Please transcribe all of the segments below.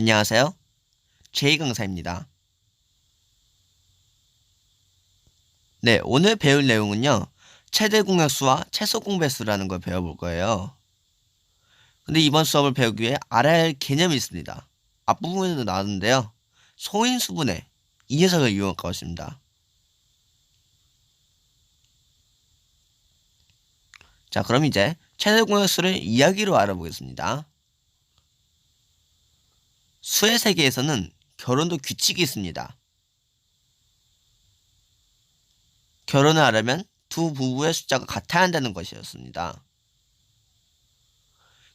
안녕하세요. 제이 강사입니다. 네, 오늘 배울 내용은요. 최대 공약수와 최소 공배수라는 걸 배워볼 거예요. 근데 이번 수업을 배우기 위해 알아야 할 개념이 있습니다. 앞부분에도 나왔는데요. 소인수분해 이 녀석을 이용할 것입니다. 자, 그럼 이제 최대 공약수를 이야기로 알아보겠습니다. 수의 세계에서는 결혼도 규칙이 있습니다. 결혼을 하려면 두 부부의 숫자가 같아야 한다는 것이었습니다.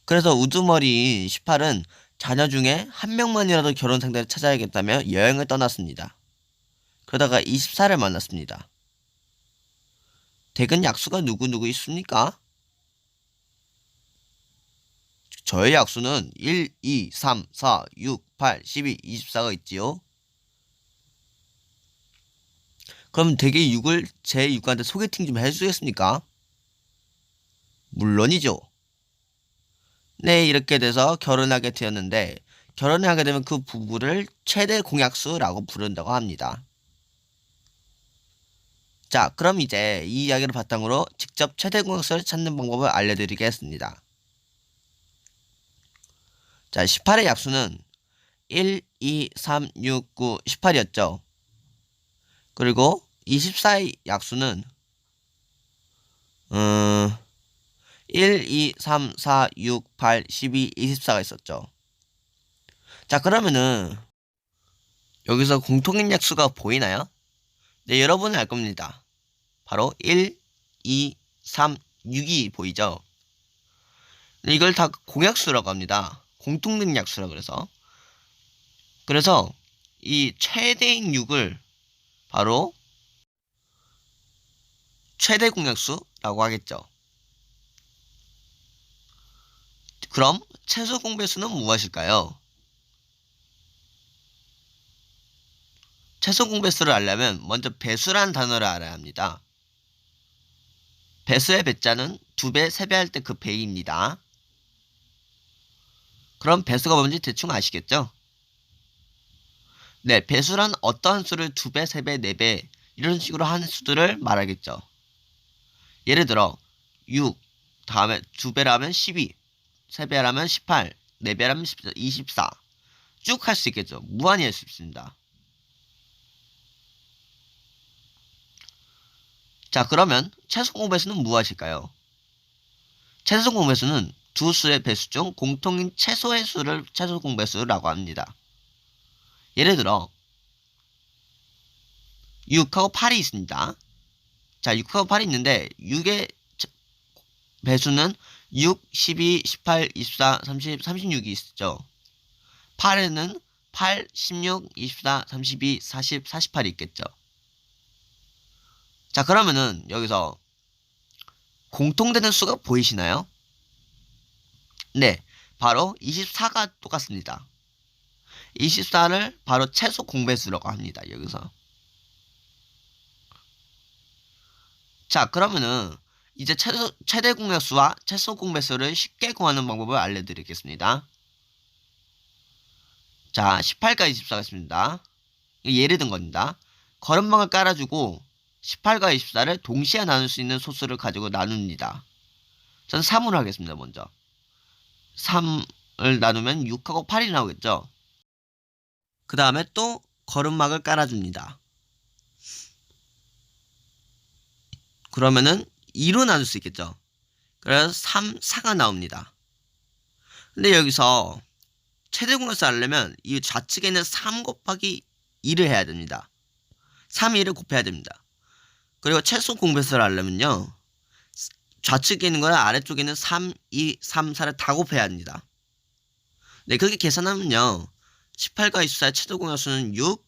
그래서 우두머리인 18은 자녀 중에 한 명만이라도 결혼 상대를 찾아야겠다며 여행을 떠났습니다. 그러다가 24를 만났습니다. 댁은 약수가 누구누구 있습니까? 저의 약수는 1, 2, 3, 4, 6, 8, 12, 24가 있지요. 그럼 댁의 6을 제 6한테 소개팅 좀 해주겠습니까? 물론이죠. 네, 이렇게 돼서 결혼하게 되었는데 결혼을 하게 되면 그 부부를 최대 공약수라고 부른다고 합니다. 자, 그럼 이제 이 이야기를 바탕으로 직접 최대 공약수를 찾는 방법을 알려드리겠습니다. 자, 18의 약수는 1, 2, 3, 6, 9, 18이었죠. 그리고 24의 약수는 음, 1, 2, 3, 4, 6, 8, 12, 24가 있었죠. 자, 그러면은 여기서 공통인 약수가 보이나요? 네, 여러분은 알 겁니다. 바로 1, 2, 3, 6이 보이죠? 네, 이걸 다 공약수라고 합니다. 공통된 약수라 그래서 그래서 이 최대인 6을 바로 최대 공약수라고 하겠죠. 그럼 최소 공배수는 무엇일까요? 최소 공배수를 알려면 먼저 배수라는 단어를 알아야 합니다. 배수의 배자는 두 배, 세 배 할 때 그 배입니다. 그럼 배수가 뭔지 대충 아시겠죠? 네, 배수란 어떠한 수를 두 배, 세 배, 네배 이런 식으로 하는 수들을 말하겠죠. 예를 들어 6 다음에 두 배라면 12, 세 배라면 18, 네 배라면 14, 24. 쭉 할 수 있겠죠. 무한히 할 수 있습니다. 자, 그러면 최소 공배수는 무엇일까요? 최소 공배수는 두 수의 배수 중 공통인 최소의 수를 최소 공배수라고 합니다. 예를 들어 6하고 8이 있습니다. 자, 6하고 8이 있는데 6의 배수는 6, 12, 18, 24, 30, 36이 있죠. 8에는 8, 16, 24, 32, 40, 48이 있겠죠. 자, 그러면은 여기서 공통되는 수가 보이시나요? 네, 바로 24가 똑같습니다. 24를 바로 최소 공배수라고 합니다. 여기서. 자, 그러면은 이제 최소, 최대 공배수와 최소 공배수를 쉽게 구하는 방법을 알려드리겠습니다. 자, 18과 24가 있습니다. 예를 든 겁니다. 걸음망을 깔아주고 18과 24를 동시에 나눌 수 있는 소수를 가지고 나눕니다. 전 3으로 하겠습니다. 먼저. 3을 나누면 6하고 8이 나오겠죠. 그 다음에 또 걸음막을 깔아줍니다. 그러면은 2로 나눌 수 있겠죠. 그래서 3, 4가 나옵니다. 근데 여기서 최대 공약수 하려면 이 좌측에 있는 3 곱하기 2를 해야 됩니다. 3, 2를 곱해야 됩니다. 그리고 최소 공배수를 하려면요. 좌측에 있는 거랑 아래쪽에 있는 3, 2, 3, 4를 다 곱해야 합니다. 네, 그렇게 계산하면요. 18과 24의 최소 공약수는 6,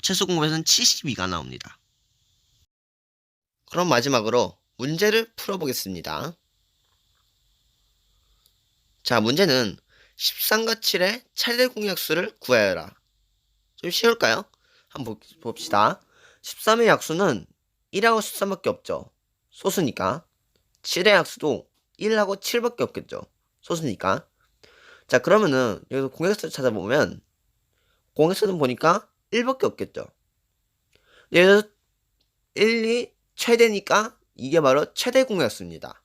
최소 공배수는 72가 나옵니다. 그럼 마지막으로 문제를 풀어보겠습니다. 자, 문제는 13과 7의 최대 공약수를 구하여라. 좀 쉬울까요? 한번 봅시다. 13의 약수는 1하고 13밖에 없죠. 소수니까. 7의 약수도 1하고 7밖에 없겠죠. 소수니까. 자, 그러면은 여기서 공약수를 찾아보면 공에서는 보니까 1밖에 없겠죠. 그래서 1이 최대니까 이게 바로 최대공이었습니다.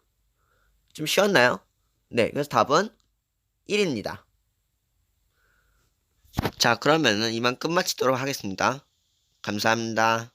좀 쉬웠나요? 네, 그래서 답은 1입니다. 자, 그러면은 이만 끝마치도록 하겠습니다. 감사합니다.